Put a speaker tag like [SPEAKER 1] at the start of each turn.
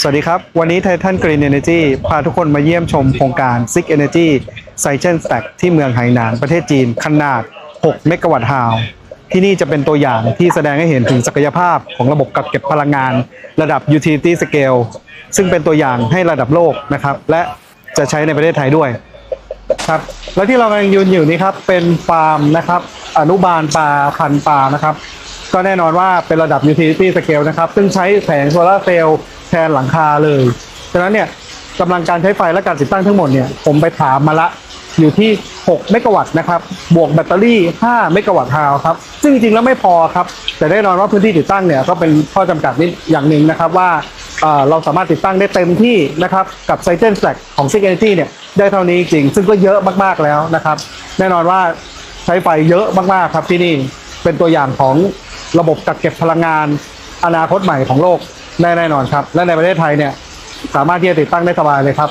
[SPEAKER 1] สวัสดีครับ วันนี้ Titan Green Energy พาทุกคนมาเยี่ยมชมโครงการ Six Energy c y c h e n Stack ที่เมืองไหหนานประเทศจีนขนาด 6 เมกะวัตต์ฮาวที่นี่จะเป็นตัวอย่างที่แสดงให้เห็นถึงศักยภาพของระบบกักเก็บพลังงาน ระดับ Utility Scale ซึ่งเป็นตัวอย่างให้ระดับโลกนะครับ และจะใช้ในประเทศไทยด้วยครับแล้วที่เรากำลังยืนอยู่นี้ครับเป็นฟาร์มนะครับ อนุบาลปลาพันปลานะครับ ก็แน่นอนว่าเป็นระดับ utility scale นะครับ ซึ่งใช้แผงโซลาร์เซลล์แทนหลังคาเลย ฉะนั้นเนี่ยกำลังการใช้ไฟและการติดตั้งทั้งหมดเนี่ยผมไปถามมาละอยู่ที่ 6 เมกะวัตต์นะครับ บวกแบตเตอรี่ 5 เมกะวัตต์ฮาวครับ ซึ่งจริงๆแล้วไม่พอครับ แต่แน่นอนว่าพื้นที่ติดตั้งเนี่ยก็เป็นข้อจำกัดนิดอย่างหนึ่งนะครับว่าเราสามารถติดตั้งได้เต็มที่นะครับกับไซเ e น Stack ของ Six Energy เนี่ยได้เท่านี้จริง ซึ่งก็เยอะมากๆแล้วนะครับ แน่นอนว่าใช้ไฟเยอะมากๆครับที่นี่เป็นตัวอย่างของ ระบบกักเก็บพลังงาน อนาคตใหม่ของโลกแน่แน่นอนครับ และในประเทศไทยเนี่ยสามารถที่จะติดตั้งได้สบายเลยครับ